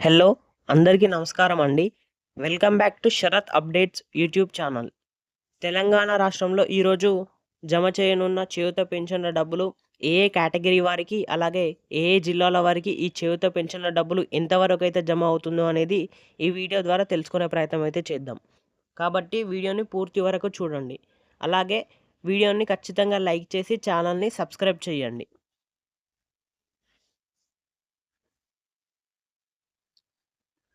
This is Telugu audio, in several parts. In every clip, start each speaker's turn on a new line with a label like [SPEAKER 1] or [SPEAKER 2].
[SPEAKER 1] హలో అందరికీ నమస్కారం అండి. Welcome back to Sarath updates YouTube channel. Telangana రాష్ట్రంలో ఈరోజు జమ చేయనున్న చేయుత పెన్షన్ల డబ్బులు ఏ ఏ కేటగిరీ వారికి అలాగే ఏ ఏ జిల్లాల వారికి ఈ చేయుత పెన్షన్ల డబ్బులు ఎంతవరకు అయితే జమ అవుతుందో అనేది ఈ వీడియో ద్వారా తెలుసుకునే ప్రయత్నం అయితే చేద్దాం. కాబట్టి వీడియోని పూర్తి వరకు చూడండి. అలాగే వీడియోని ఖచ్చితంగా లైక్ చేసి ఛానల్ని సబ్స్క్రైబ్ చేయండి.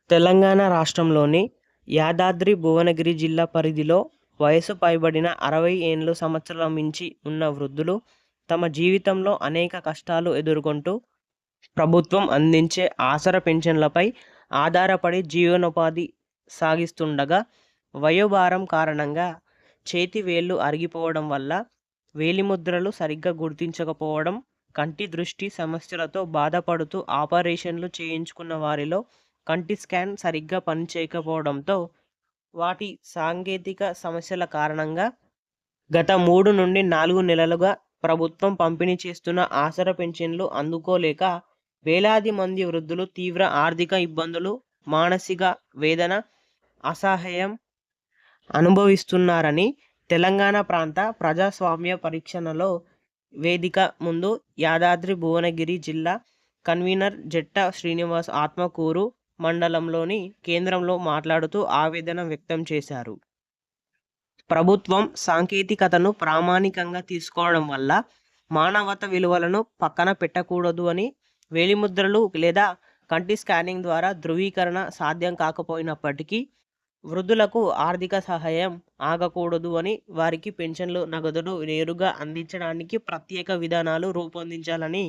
[SPEAKER 1] తెలంగాణ రాష్ట్రంలోని యాదాద్రి భువనగిరి జిల్లా పరిధిలో వయసు పైబడిన అరవై ఏండ్లు సంవత్సరాల మించి ఉన్న వృద్ధులు తమ జీవితంలో అనేక కష్టాలు ఎదుర్కొంటూ ప్రభుత్వం అందించే ఆసర పెన్షన్లపై ఆధారపడి జీవనోపాధి సాగిస్తుండగా వయోభారం కారణంగా చేతి వేళ్ళు అరిగిపోవడం వల్ల వేలిముద్రలు సరిగ్గా గుర్తించకపోవడం కంటి దృష్టి సమస్యలతో బాధపడుతూ ఆపరేషన్లు చేయించుకున్న వారిలో కంటి స్కాన్ సరిగ్గా పనిచేయకపోవడంతో వాటి సాంకేతిక సమస్యల కారణంగా గత మూడు నుండి నాలుగు నెలలుగా ప్రభుత్వం పంపిణీ చేస్తున్న ఆసర పెన్షన్లు అందుకోలేక వేలాది మంది వృద్ధులు తీవ్ర ఆర్థిక ఇబ్బందులు మానసిక వేదన అసహాయం అనుభవిస్తున్నారని తెలంగాణ ప్రాంత ప్రజాస్వామ్య పరీక్షణలో వేదిక ముందు యాదాద్రి భువనగిరి జిల్లా కన్వీనర్ జట్ట శ్రీనివాస్ ఆత్మకూరు మండలంలోని కేంద్రంలో మాట్లాడుతూ ఆవేదన వ్యక్తం చేశారు. ప్రభుత్వం సాంకేతికతను ప్రామాణికంగా తీసుకోవడం వల్ల మానవత విలువలను పక్కన పెట్టకూడదు అని వేలిముద్రలు లేదా కంటి స్కానింగ్ ద్వారా ధృవీకరణ సాధ్యం కాకపోయినప్పటికీ వృద్ధులకు ఆర్థిక సహాయం ఆగకూడదు అని వారికి పెన్షన్లు నగదును నేరుగా అందించడానికి ప్రత్యేక విధానాలు రూపొందించాలని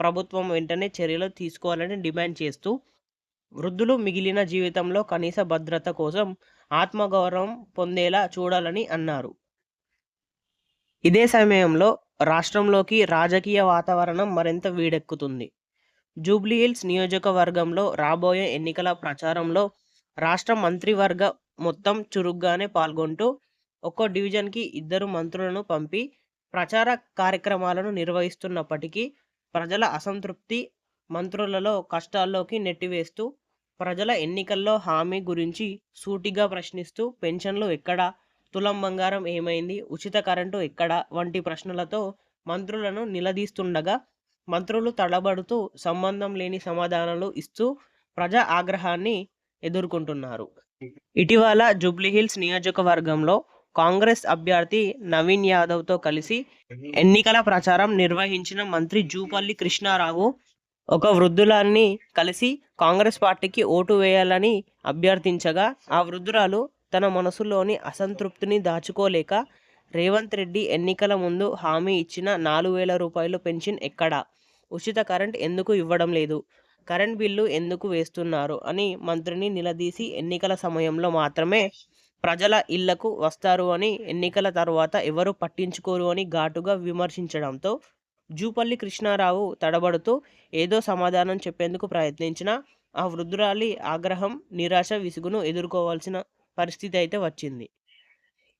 [SPEAKER 1] ప్రభుత్వం వెంటనే చర్యలు తీసుకోవాలని డిమాండ్ చేస్తూ వృద్ధులు మిగిలిన జీవితంలో కనీస భద్రత కోసం ఆత్మగౌరవం పొందేలా చూడాలని అన్నారు. ఇదే సమయంలో రాష్ట్రంలోకి రాజకీయ వాతావరణం మరింత వీడెక్కుతుంది. జూబ్లీహిల్స్ నియోజకవర్గంలో రాబోయే ఎన్నికల ప్రచారంలో రాష్ట్ర మంత్రివర్గ మొత్తం చురుగ్గానే పాల్గొంటూ ఒక్కో డివిజన్కి ఇద్దరు మంత్రులను పంపి ప్రచార కార్యక్రమాలను నిర్వహిస్తున్నప్పటికీ ప్రజల అసంతృప్తి మంత్రులలో కష్టాల్లోకి నెట్టివేస్తూ ప్రజల ఎన్నికల్లో హామీ గురించి సూటిగా ప్రశ్నిస్తూ పెన్షన్లు ఎక్కడ తులం బంగారం ఏమైంది ఉచిత కరెంటు ఎక్కడ వంటి ప్రశ్నలతో మంత్రులను నిలదీస్తుండగా మంత్రులు తడబడుతూ సంబంధం లేని సమాధానాలు ఇస్తూ ప్రజా ఆగ్రహాన్ని ఎదుర్కొంటున్నారు. ఇటీవల జూబ్లీహిల్స్ నియోజకవర్గంలో కాంగ్రెస్ అభ్యర్థి నవీన్ యాదవ్తో కలిసి ఎన్నికల ప్రచారం నిర్వహించిన మంత్రి జూపల్లి కృష్ణారావు ఒక వృద్ధులాన్ని కలిసి కాంగ్రెస్ పార్టీకి ఓటు వేయాలని అభ్యర్థించగా ఆ వృద్ధురాలు తన మనసులోని అసంతృప్తిని దాచుకోలేక రేవంత్ రెడ్డి ఎన్నికల ముందు హామీ ఇచ్చిన నాలుగు వేల రూపాయలు పెన్షన్ ఎక్కడా? ఉచిత కరెంట్ ఎందుకు ఇవ్వడం లేదు? కరెంట్ బిల్లు ఎందుకు వేస్తున్నారు? అని మంత్రిని నిలదీసి ఎన్నికల సమయంలో మాత్రమే ప్రజల ఇళ్ళకు వస్తారు అని ఎన్నికల తర్వాత ఎవరు పట్టించుకోరు అని ఘాటుగా విమర్శించడంతో జూపల్లి కృష్ణారావు తడబడుతూ ఏదో సమాధానం చెప్పేందుకు ప్రయత్నించిన ఆ వృద్ధురాలి ఆగ్రహం నిరాశ విసుగును ఎదుర్కోవాల్సిన పరిస్థితి అయితే వచ్చింది.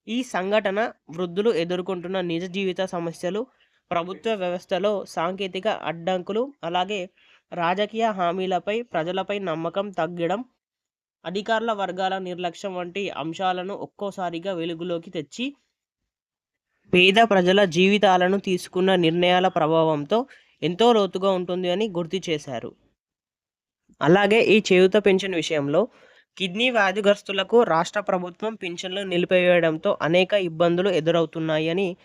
[SPEAKER 1] ఈ సంఘటన వృద్ధులు ఎదుర్కొంటున్న నిజ జీవిత సమస్యలు ప్రభుత్వ వ్యవస్థలో సాంకేతిక అడ్డంకులు అలాగే రాజకీయ హామీలపై ప్రజలపై నమ్మకం తగ్గడం అధికారుల వర్గాల నిర్లక్ష్యం వంటి అంశాలను ఒక్కోసారిగా వెలుగులోకి తెచ్చి పేద ప్రజల జీవితాలను తీసుకున్న నిర్ణయాల ప్రభావంతో ఎంతో లోతుగా ఉంటుంది అని గుర్తు చేశారు. అలాగే ఈ చేయుత పెన్షన్ విషయంలో కిడ్నీ వ్యాధిగ్రస్తులకు రాష్ట్ర ప్రభుత్వం పింఛన్లు నిలిపివేయడంతో అనేక ఇబ్బందులు ఎదురవుతున్నాయని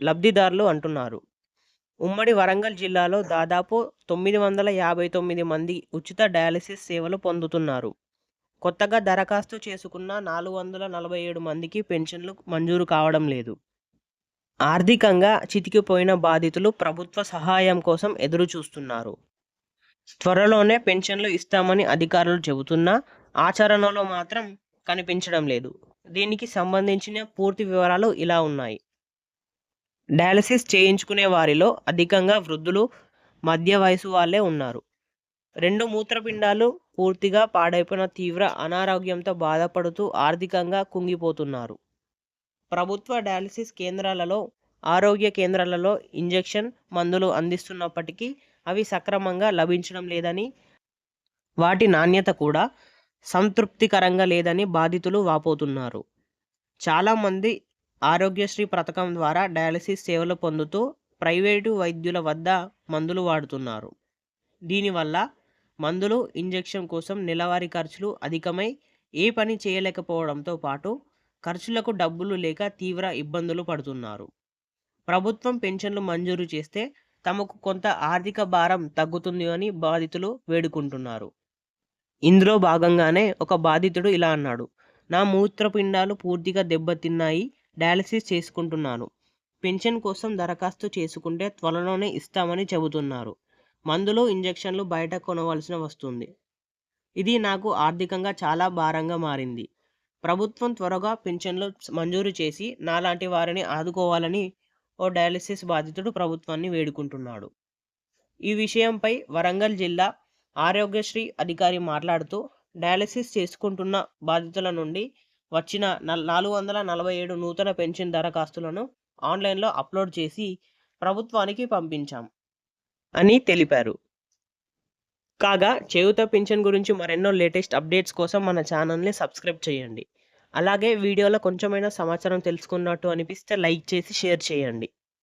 [SPEAKER 1] లబ్ధిదారులు అంటున్నారు. ఉమ్మడి వరంగల్ జిల్లాలో దాదాపు తొమ్మిది వందల యాభై తొమ్మిది మంది ఉచిత డయాలసిస్ సేవలు పొందుతున్నారు. కొత్తగా దరఖాస్తు చేసుకున్న నాలుగు వందల నలభై ఏడు మందికి పెన్షన్లు మంజూరు కావడం లేదు. ఆర్థికంగా చితికిపోయిన బాధితులు ప్రభుత్వ సహాయం కోసం ఎదురు చూస్తున్నారు త్వరలోనే పెన్షన్లు ఇస్తామని అధికారులు చెబుతున్నా ఆచరణలో మాత్రం కనిపించడం లేదు. దీనికి సంబంధించిన పూర్తి వివరాలు ఇలా ఉన్నాయి. డయాలసిస్ చేయించుకునే వారిలో అధికంగా వృద్ధులు మధ్య వయసు వాళ్ళే ఉన్నారు. రెండు మూత్రపిండాలు పూర్తిగా పాడైపోయిన తీవ్ర అనారోగ్యంతో బాధపడుతూ ఆర్థికంగా కుంగిపోతున్నారు. ప్రభుత్వ డయాలసిస్ కేంద్రాలలో ఆరోగ్య కేంద్రాలలో ఇంజెక్షన్ మందులు అందిస్తున్నప్పటికీ అవి సక్రమంగా లభించడం లేదని వాటి నాణ్యత కూడా సంతృప్తికరంగా లేదని బాధితులు వాపోతున్నారు. చాలామంది ఆరోగ్యశ్రీ పథకం ద్వారా డయాలసిస్ సేవలు పొందుతూ ప్రైవేటు వైద్యుల వద్ద మందులు వాడుతున్నారు. దీనివల్ల మందులు ఇంజెక్షన్ కోసం నెలవారీ ఖర్చులు అధికమై ఏ పని చేయలేకపోవడంతో పాటు ఖర్చులకు డబ్బులు లేక తీవ్ర ఇబ్బందులు పడుతున్నారు. ప్రభుత్వం పెన్షన్లు మంజూరు చేస్తే తమకు కొంత ఆర్థిక భారం తగ్గుతుంది అని బాధితులు వేడుకుంటున్నారు. ఇందులో భాగంగానే ఒక బాధితుడు ఇలా అన్నాడు నా మూత్రపిండాలు పూర్తిగా దెబ్బతిన్నాయి డయాలసిస్ చేసుకుంటున్నాను. పెన్షన్ కోసం దరఖాస్తు చేసుకుంటే త్వరలోనే ఇస్తామని చెబుతున్నారు. మందులు ఇంజెక్షన్లు బయట కొనవలసిన వస్తుంది. ఇది నాకు ఆర్థికంగా చాలా భారంగా మారింది. ప్రభుత్వం త్వరగా పెన్షన్లు మంజూరు చేసి నాలాంటి వారిని ఆదుకోవాలని ఓ డయాలసిస్ బాధితుడు ప్రభుత్వాన్ని వేడుకుంటున్నాడు. ఈ విషయంపై వరంగల్ జిల్లా ఆరోగ్యశ్రీ అధికారి మాట్లాడుతూ డయాలసిస్ చేసుకుంటున్న బాధితుల నుండి వచ్చిన నల్ నాలుగు వందల నలభై ఏడు నూతన పెన్షన్ దరఖాస్తులను ఆన్లైన్లో అప్లోడ్ చేసి ప్రభుత్వానికి పంపించాం అని తెలిపారు. కాగా చేయుత పింఛన్ గురించి మరెన్నో లేటెస్ట్ అప్డేట్స్ కోసం మన ఛానల్ని సబ్స్క్రైబ్ చేయండి. అలాగే వీడియోలో కొంచెమైనా సమాచారం తెలుసుకున్నట్టు అనిపిస్తే లైక్ చేసి షేర్ చేయండి.